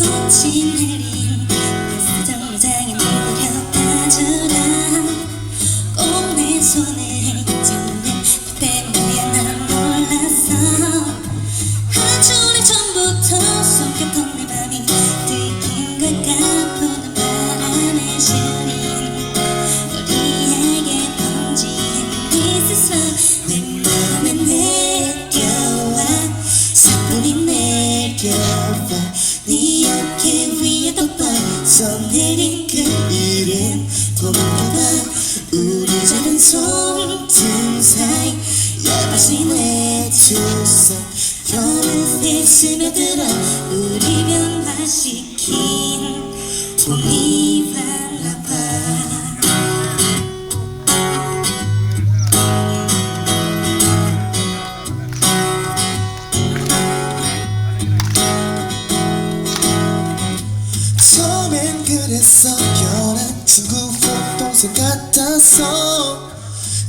꽃이 내린 그 사정장에 내려다 주라 꼭 내 손에 내린 그 이름 봄인가봐 우리 작은 손등 사이 얇아진 외투선 겨울에 스며들어 우리 변화시킨 봄이 혹 동생 같았어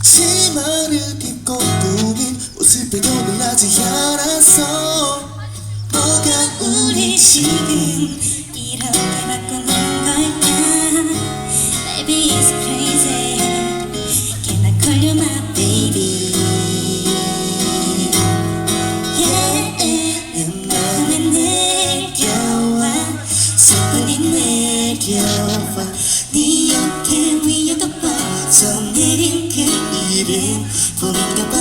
치마를 입고 꾸민 모습에도 놀라지 않았어 뭐가 우리 지금 이렇 어서 내린 그 이름 봄인가 봐.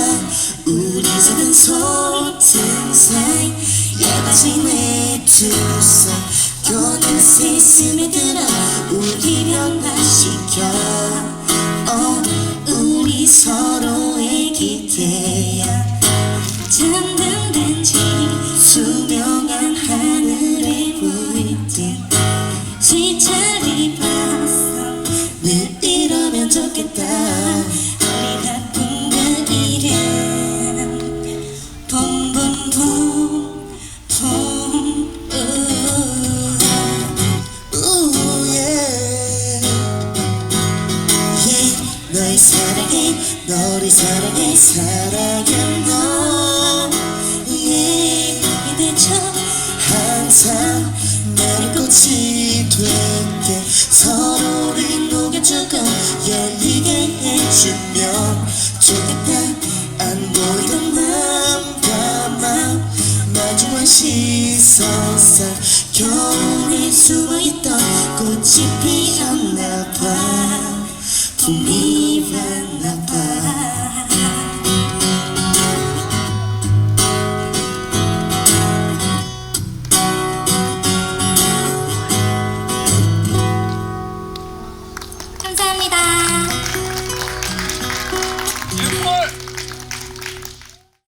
우리 작은 손등 사이 얇아진 외투선 겨울새 스며들어 우리 변화시켜. 어, 우리 서로의 기대야. 잠든 벤치 수명한 하늘에 물든 시차 널 사랑해 너를 사랑해 너 yeah. 이대처 항상 나를 꽃이 될게 서로를 녹여주고 열리게 해주면 좋겠다 안 보이던 맘 마주한 시선사 겨울에 숨어있던 꽃이 피었나봐 봄이 감사합니다.